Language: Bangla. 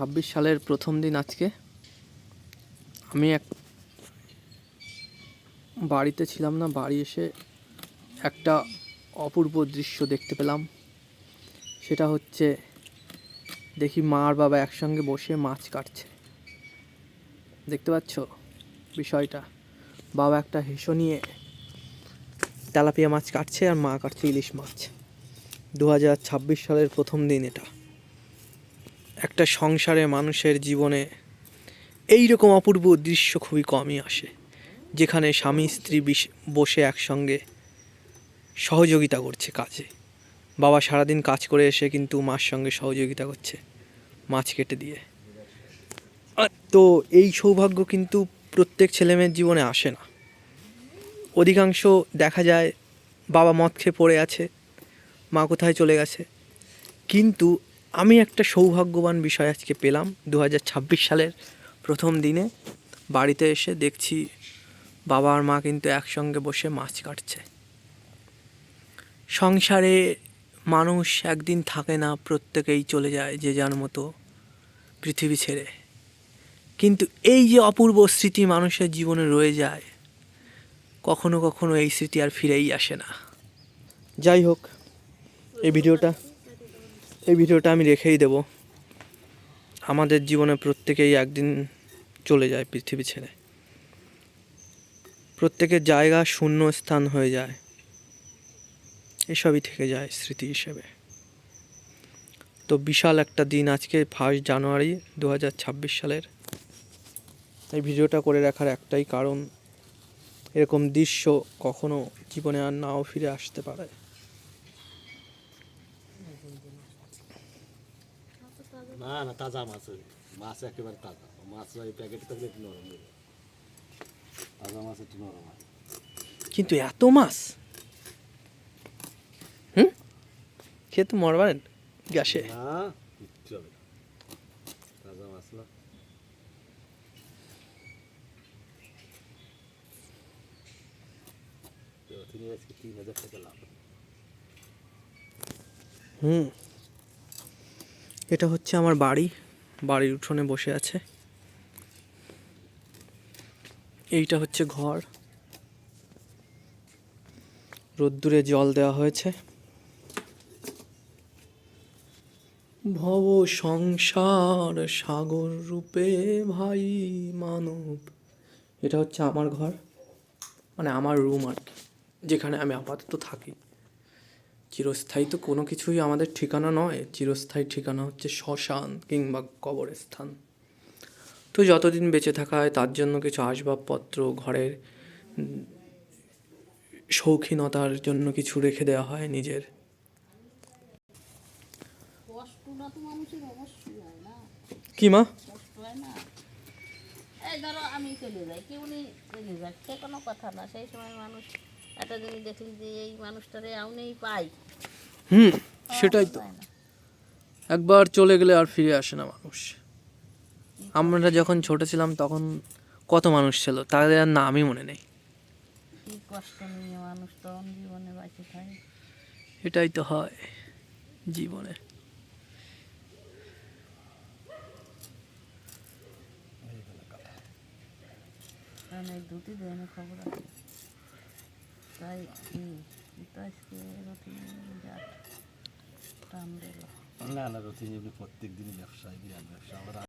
ছাব্বিশ সালের প্রথম দিন আজকে। আমি এক বাড়িতে ছিলাম না, বাড়ি এসে একটা অপূর্ব দৃশ্য দেখতে পেলাম। সেটা হচ্ছে, দেখি মা আর বাবা একসঙ্গে বসে মাছ কাটছে। দেখতে পাচ্ছ বিষয়টা? বাবা একটা হেসো নিয়ে তেলাপিয়া মাছ কাটছে আর মা কাটছে ইলিশ মাছ। দু হাজার ছাব্বিশ সালের প্রথম দিন এটা। একটা সংসারে মানুষের জীবনে এই রকম অপূর্ব দৃশ্য খুবই কমই আসে, যেখানে স্বামী স্ত্রী বসে একসঙ্গে সহযোগিতা করছে কাজে। বাবা সারাদিন কাজ করে এসে কিন্তু মার সঙ্গে সহযোগিতা করছে মাছ কেটে দিয়ে। তো এই সৌভাগ্য কিন্তু প্রত্যেক ছেলেমেয়ের জীবনে আসে না। অধিকাংশ দেখা যায় বাবা মদ খেয়ে পড়ে আছে, মা কোথায় চলে গেছে। কিন্তু আমি একটা সৌভাগ্যবান বিষয় আজকে পেলাম দু হাজার ছাব্বিশ সালের প্রথম দিনে। বাড়িতে এসে দেখছি বাবা আর মা কিন্তু একসঙ্গে বসে মাছ কাটছে। সংসারে মানুষ একদিন থাকে না, প্রত্যেকেই চলে যায় যে যার মতো পৃথিবী ছেড়ে। কিন্তু এই যে অপূর্ব স্মৃতি মানুষের জীবনে রয়ে যায়, কখনো কখনো এই স্মৃতি আর ফিরেই আসে না। যাই হোক, এই ভিডিওটা এই ভিডিওটা আমি রেখেই দেব। আমাদের জীবনে প্রত্যেকেই একদিন চলে যায় পৃথিবী ছেড়ে। প্রত্যেকের জায়গা, শূন্য স্থান হয়ে যায়। এসবই থেকে যায় স্মৃতি হিসেবে। তো বিশাল একটা দিন আজকে ফার্স্ট জানুয়ারি দু হাজার ছাব্বিশ সালের। এই ভিডিওটা করে রাখার একটাই কারণ, এরকম দৃশ্য কখনো জীবনে আর নাও ফিরে আসতে পারে। না না তাজা মাছ। মাছ একেবারে তাজা। মাছ ওই প্যাকেট থাকলে একটু নরম তাজা মাছ একটু নরম কিন্তু এত মাছ? হুম? খেয়ে তো মরবেন গ্যাসে। না কিচ্ছু হবে না। তাজা মাছ না। তিনি আজকে তিন হাজার টাকা লাভ। হুম। এটা হচ্ছে আমার বাড়ি। বাড়ির উঠোনে বসে আছে। এইটা হচ্ছে ঘর। রোদ্দুরে জল দেওয়া হয়েছে। ভব সংসার সাগর রূপে ভাই মানব। এটা হচ্ছে আমার ঘর। মানে আমার রুম আর কি, যেখানে আমি আপাতত থাকি। চিরস্থায়ী তো কোনো কিছুই আমাদের ঠিকানা নয়। চিরস্থায়ী ঠিকানা হচ্ছে শ্মশান কিংবা কবরস্থান। তো যতদিন বেঁচে থাকা হয় তার জন্য কিছু আসবাবপত্র ঘরের শৌখিনতার জন্য কিছু রেখে দেওয়া হয় নিজের। কি মা? এই ধরো আমি চলে যাই কেউ চলে কোনো কথা না। সেই সময় মানুষ একটা জিনিস দেখলি যে এই মানুষটারে নেই পাই। হুম সেটাই তো। একবার চলে গেলে আর ফিরে আসে না মানুষ। আমরা যখন ছোট ছিলাম তখন কত মানুষ ছিল তাদের আর নামই মনে নেই। কষ্ট নিয়ে মানুষ তখন জীবনে বাঁচে থাকে এটাই তো হয় জীবনে। দুটি দিনের খবর আছে। তাই না না রতিন এমনি প্রত্যেক দিনই ব্যবসা বিরাট ব্যবসা। আমার